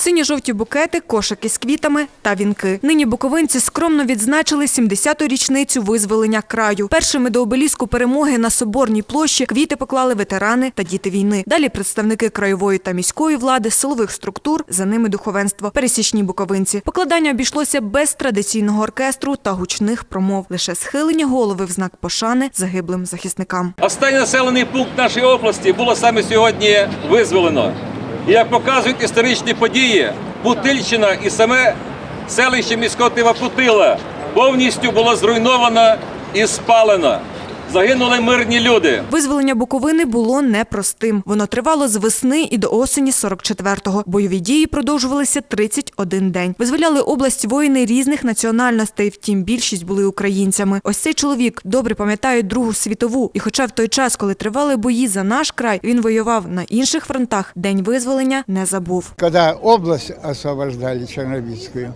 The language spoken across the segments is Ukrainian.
Сині-жовті букети, кошики з квітами та вінки. Нині буковинці скромно відзначили 70-ту річницю визволення краю. Першими до обеліску перемоги на Соборній площі квіти поклали ветерани та діти війни. Далі представники краєвої та міської влади, силових структур, за ними духовенство, пересічні буковинці. Покладання обійшлося без традиційного оркестру та гучних промов. Лише схилені голови в знак пошани загиблим захисникам. Останній населений пункт нашої області було саме сьогодні визволено. Як показують історичні події, Путильщина і саме селище міського тива Путила повністю було зруйновано і спалено. Загинули мирні люди. Визволення Буковини було непростим. Воно тривало з весни і до осені 44-го. Бойові дії продовжувалися 31 день. Визволяли область воїни різних національностей, втім більшість були українцями. Ось цей чоловік добре пам'ятає Другу світову. І хоча в той час, коли тривали бої за наш край, він воював на інших фронтах, день визволення не забув. Когда область освобождали Черновицкую,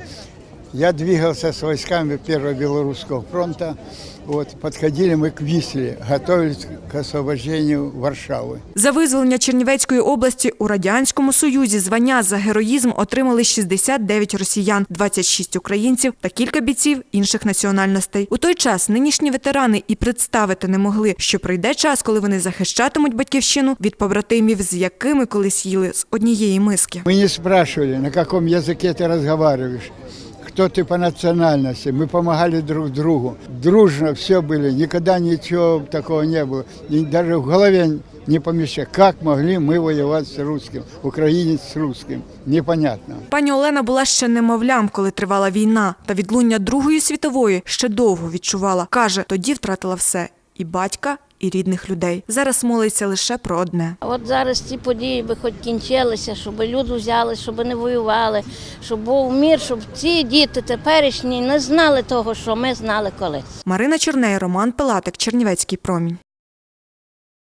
я двигался с войсками Первого Белорусского фронта. Вот, подходили мы к Висле, готовились к освобождению Варшавы. За визволення Чернівецької області у радянському союзі звання за героїзм отримали 69 росіян, 26 українців та кілька бійців інших національностей. У той час нинішні ветерани і представити не могли, що прийде час, коли вони захищатимуть батьківщину від побратимів, з якими колись їли з однієї миски. Мы не спрашивали, на каком языке ты разговариваешь, кто ты по национальности. Мы помогали друг другу. Дружно все были, никогда ничего такого не было. И даже в голове не помещать, как могли мы воевать с русским, украинец с русским. Непонятно. Пані Олена була ще немовлям, коли тривала війна, та відлуння Другої світової ще довго відчувала. Каже, тоді втратила все і батька, і рідних людей. Зараз молиться лише про одне. От зараз ці події би хоч кінчилися, щоб люди взяли, щоб не воювали, щоб був мір, щоб ці діти теперішні не знали того, що ми знали колись. Марина Чорней, Роман Пилатик, Чернівецький промінь.